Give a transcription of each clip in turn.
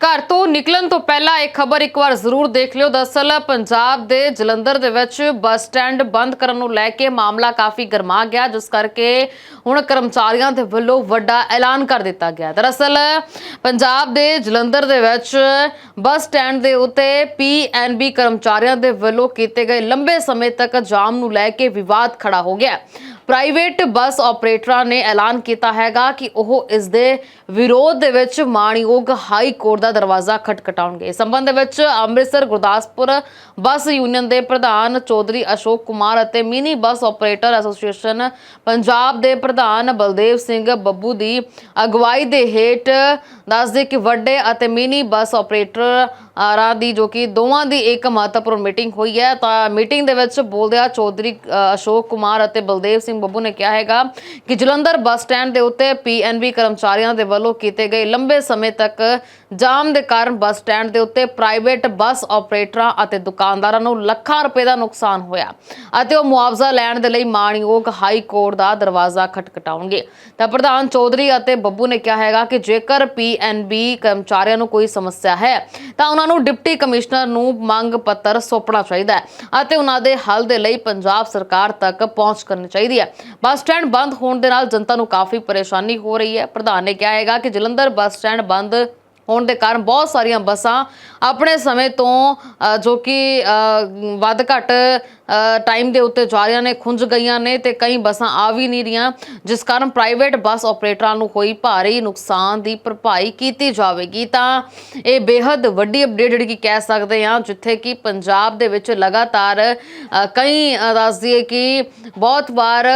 ਘਰ ਤੋਂ ਨਿਕਲਣ ਤੋਂ ਪਹਿਲਾਂ ਇਹ ਖਬਰ ਇੱਕ ਵਾਰ ਜ਼ਰੂਰ ਦੇਖ ਲਿਓ। ਦਰਅਸਲ ਪੰਜਾਬ ਦੇ ਜਲੰਧਰ ਦੇ ਵਿੱਚ ਬੱਸ ਸਟੈਂਡ ਬੰਦ ਕਰਨ ਨੂੰ ਲੈ ਕੇ ਮਾਮਲਾ ਕਾਫੀ ਗਰਮਾ ਗਿਆ, ਜਿਸ ਕਰਕੇ ਹੁਣ ਕਰਮਚਾਰੀਆਂ ਦੇ ਵੱਲੋਂ ਵੱਡਾ ਐਲਾਨ ਕਰ ਦਿੱਤਾ ਗਿਆ। ਦਰਅਸਲ ਪੰਜਾਬ ਦੇ ਜਲੰਧਰ ਦੇ ਵਿੱਚ ਬੱਸ ਸਟੈਂਡ ਦੇ ਉੱਤੇ ਪੀਐਨਬੀ ਕਰਮਚਾਰੀਆਂ ਦੇ ਵੱਲੋਂ ਕੀਤੇ ਗਏ ਲੰਬੇ ਸਮੇਂ ਤੱਕ ਜਾਮ ਨੂੰ ਲੈ ਕੇ ਵਿਵਾਦ ਖੜਾ ਹੋ ਗਿਆ। ਪ੍ਰਾਈਵੇਟ ਬੱਸ ਆਪਰੇਟਰਾਂ ਨੇ ਐਲਾਨ ਕੀਤਾ ਹੈਗਾ ਕਿ ਉਹ ਇਸ ਦੇ ਵਿਰੋਧ ਦੇ ਵਿੱਚ ਮਾਣਯੋਗ ਹਾਈ ਕੋਰਟ ਦਾ ਦਰਵਾਜ਼ਾ ਖਟਖਟਾਉਣਗੇ। ਇਸ ਸੰਬੰਧ ਦੇ ਵਿੱਚ ਅੰਮ੍ਰਿਤਸਰ ਗੁਰਦਾਸਪੁਰ ਬੱਸ ਯੂਨੀਅਨ ਦੇ ਪ੍ਰਧਾਨ ਚੌਧਰੀ ਅਸ਼ੋਕ ਕੁਮਾਰ ਅਤੇ mini bus operator association Punjab ਦੇ ਪ੍ਰਧਾਨ ਬਲਦੇਵ ਸਿੰਘ ਬੱਬੂ ਦੀ ਅਗਵਾਈ ਦੇ ਹੇਠ ਦੱਸਦੇ ਕਿ ਵੱਡੇ ਅਤੇ ਮਿਨੀ ਬੱਸ ਆਪਰੇਟਰ ਆਰਾਂ ਦੀ ਜੋ ਕਿ ਦੋਵਾਂ ਦੀ ਇੱਕ ਮਹੱਤਵਪੂਰਨ ਮੀਟਿੰਗ ਹੋਈ ਹੈ, ਤਾਂ ਮੀਟਿੰਗ ਦੇ ਵਿੱਚ ਬੋਲਦਿਆਂ ਚੌਧਰੀ ਅਸ਼ੋਕ ਕੁਮਾਰ ਅਤੇ ਬਲਦੇਵ ਸਿੰਘ ਬੱਬੂ ਨੇ ਕਿਹਾ ਹੈਗਾ ਕਿ ਜਲੰਧਰ ਬੱਸ ਸਟੈਂਡ ਦੇ ਉੱਤੇ ਪੀਐਨਬੀ ਕਰਮਚਾਰੀਆਂ ਦੇ ਵੱਲੋਂ ਕੀਤੇ ਗਏ ਲੰਬੇ ਸਮੇਂ ਤੱਕ ਜਾਮ ਦੇ ਕਾਰਨ ਬੱਸ ਸਟੈਂਡ ਦੇ ਉੱਤੇ ਪ੍ਰਾਈਵੇਟ ਬੱਸ ਆਪਰੇਟਰਾਂ ਅਤੇ ਦੁਕਾਨਦਾਰਾਂ ਨੂੰ ਲੱਖਾਂ ਰੁਪਏ ਦਾ ਨੁਕਸਾਨ ਹੋਇਆ ਅਤੇ ਉਹ ਮੁਆਵਜ਼ਾ ਲੈਣ ਦੇ ਲਈ ਮਾਣਯੋਗ ਹਾਈ ਕੋਰਟ ਦਾ ਦਰਵਾਜ਼ਾ ਖਟਖਟਾਉਣਗੇ। ਤਾਂ ਪ੍ਰਧਾਨ ਚੌਧਰੀ ਅਤੇ ਬੱਬੂ ਨੇ ਕਿਹਾ ਹੈਗਾ ਕਿ ਜੇਕਰ ਪੀਐਨਬੀ ਕਰਮਚਾਰੀਆਂ ਨੂੰ ਕੋਈ ਸਮੱਸਿਆ ਹੈ, ਤਾਂ ਉਹਨਾਂ ਨੂੰ ਡਿਪਟੀ ਕਮਿਸ਼ਨਰ ਨੂੰ ਮੰਗ ਪੱਤਰ ਸੌਂਪਣਾ ਚਾਹੀਦਾ ਹੈ ਅਤੇ ਉਹਨਾਂ ਦੇ ਹੱਲ ਦੇ ਲਈ ਪੰਜਾਬ ਸਰਕਾਰ ਤੱਕ ਪਹੁੰਚ ਕਰਨੀ ਚਾਹੀਦੀ ਹੈ। ਬੱਸ ਸਟੈਂਡ ਬੰਦ ਹੋਣ ਦੇ ਨਾਲ ਜਨਤਾ ਨੂੰ ਕਾਫੀ ਪਰੇਸ਼ਾਨੀ ਹੋ ਰਹੀ ਹੈ। ਪ੍ਰਧਾਨ ਨੇ ਕਿਹਾ ਹੈਗਾ ਕਿ ਜਲੰਧਰ ਬੱਸ ਸਟੈਂਡ ਬੰਦ ਹੋਣ ਦੇ ਕਾਰਨ ਬਹੁਤ ਸਾਰੀਆਂ ਬੱਸਾਂ ਆਪਣੇ ਸਮੇਂ ਤੋਂ ਜੋ ਕਿ ਵੱਧ ਘੱਟ ਟਾਈਮ ਦੇ ਉੱਤੇ ਜਾ ਰਹੀਆਂ ਨੇ ਖੁੰਝ ਗਈਆਂ ਨੇ ਤੇ ਕਈ ਬੱਸਾਂ ਆ ਵੀ ਨਹੀਂ ਰਹੀਆਂ ਜਿਸ ਕਾਰਨ ਪ੍ਰਾਈਵੇਟ ਬੱਸ ਆਪਰੇਟਰਾਂ ਨੂੰ ਹੋਈ ਭਾਰੀ ਨੁਕਸਾਨ ਦੀ ਭਰਪਾਈ ਕੀਤੀ ਜਾਵੇਗੀ। ਤਾਂ ਇਹ ਬੇहद ਵੱਡੀ ਅਪਡੇਟ ਜਿਹੜੀ ਕਿ ਕਹਿ ਸਕਦੇ ਹਾਂ ਜਿੱਥੇ ਕਿ ਪੰਜਾਬ ਦੇ ਵਿੱਚ ਲਗਾਤਾਰ ਕਈ ਅ, ਦੱਸ ਦਈਏ ਕਿ ਬਹੁਤ ਵਾਰ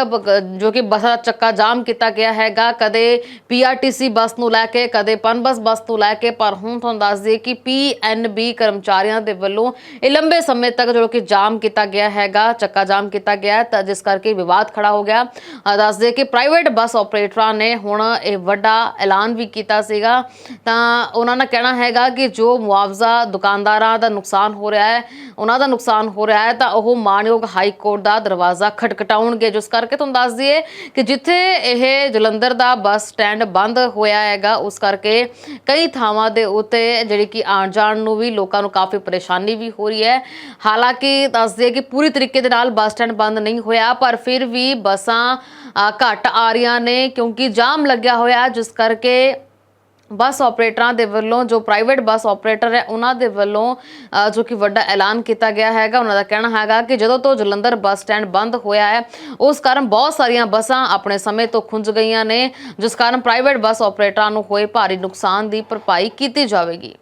ਜੋ ਕਿ ਬੱਸਾਂ ਚੱਕਾ ਜਾਮ ਕੀਤਾ ਗਿਆ ਹੈਗਾ ਕਦੇ ਪੀਆਰਟੀਸੀ ਬੱਸ ਨੂੰ ਲੈ ਕੇ ਕਦੇ ਪਨਬਸ ਬੱਸ ਨੂੰ ਲੈ ਕੇ ਪਰ ਹੁਣ ਤੁਹਾਨੂੰ ਦੱਸ ਦਈਏ ਕਿ ਪੀਐਨਬੀ ਕਰਮਚਾਰੀਆਂ ਦੇ ਵੱਲੋਂ ਇਹ ਲੰਬੇ ਸਮੇਂ ਤੱਕ ਜੋ ਕਿ ਜਾਮ ਕੀਤਾ ਗਿਆ ਹੈਗਾ ਚੱਕਾ ਜਾਮ ਕੀਤਾ ਗਿਆ ਤਾਂ ਜਿਸ ਕਰਕੇ ਵਿਵਾਦ ਖੜਾ ਹੋ ਗਿਆ। ਅ, ਦੱਸ ਦਈਏ ਕਿ ਪ੍ਰਾਈਵੇਟ ਬੱਸ ਆਪਰੇਟਰਾਂ ਨੇ ਹੁਣ ਇਹ ਵੱਡਾ ਐਲਾਨ ਵੀ ਕੀਤਾ ਸੀਗਾ। ਤਾਂ ਉਹਨਾਂ ਦਾ ਕਹਿਣਾ ਹੈਗਾ ਕਿ ਜੋ ਮੁਆਵਜ਼ਾ ਦੁਕਾਨਦਾਰਾਂ ਦਾ ਨੁਕਸਾਨ ਹੋ ਰਿਹਾ ਹੈ ਉਹਨਾਂ ਦਾ ਨੁਕਸਾਨ ਹੋ ਰਿਹਾ ਹੈ ਤਾਂ ਉਹ ਮਾਨਯੋਗ ਹਾਈ ਕੋਰਟ ਦਾ ਦਰਵਾਜ਼ਾ ਖਟਖਟਾਉਣਗੇ। ਜਿਸ ਕਰਕੇ ਤੁਹਾਨੂੰ ਦੱਸ ਦਈਏ ਕਿ ਜਿੱਥੇ ਇਹ ਜਲੰਧਰ ਦਾ ਬੱਸ ਸਟੈਂਡ ਬੰਦ ਹੋਇਆ ਹੈਗਾ ਉਸ ਕਰਕੇ ਕਈ ਥਾਵਾਂ ਦੇ ਉੱਤੇ ਜਿਹੜੀ ਕਿ ਆਉਣ ਜਾਣ ਨੂੰ ਵੀ ਲੋਕਾਂ ਨੂੰ ਕਾਫੀ ਪਰੇਸ਼ਾਨੀ ਵੀ ਹੋ ਰਹੀ ਹੈ। ਹਾਲਾਂਕਿ ਦੱਸ ਕਿ ਪੂਰੀ ਤਰੀਕੇ ਦੇ ਨਾਲ ਬੱਸ ਸਟੈਂਡ ਬੰਦ ਨਹੀਂ ਹੋਇਆ ਪਰ ਫਿਰ ਵੀ ਬੱਸਾਂ ਅ, ਘੱਟ ਆ ਰਹੀਆਂ ਨੇ ਕਿਉਂਕਿ ਜਾਮ ਲੱਗਿਆ ਹੋਇਆ ਜਿਸ ਕਰਕੇ ਬੱਸ ਆਪਰੇਟਰਾਂ ਦੇ ਵੱਲੋਂ, ਜੋ ਪ੍ਰਾਈਵੇਟ ਬੱਸ ਆਪਰੇਟਰ ਹੈ, ਉਹਨਾਂ ਦੇ ਵੱਲੋਂ ਜੋ ਕਿ ਵੱਡਾ ਐਲਾਨ ਕੀਤਾ ਗਿਆ ਹੈਗਾ, ਉਹਨਾਂ ਦਾ ਕਹਿਣਾ ਹੈਗਾ ਕਿ ਜਦੋਂ ਤੋਂ ਜਲੰਧਰ ਬੱਸ ਸਟੈਂਡ ਬੰਦ ਹੋਇਆ ਹੈ, ਉਸ ਕਾਰਨ ਬਹੁਤ ਸਾਰੀਆਂ ਬੱਸਾਂ ਆਪਣੇ ਸਮੇਂ ਤੋਂ ਖੁੰਝ ਗਈਆਂ ਨੇ, ਜਿਸ ਕਾਰਨ ਪ੍ਰਾਈਵੇਟ ਬੱਸ ਆਪਰੇਟਰਾਂ ਨੂੰ ਹੋਏ ਭਾਰੀ ਨੁਕਸਾਨ ਦੀ ਭਰਪਾਈ ਕੀਤੀ ਜਾਵੇਗੀ।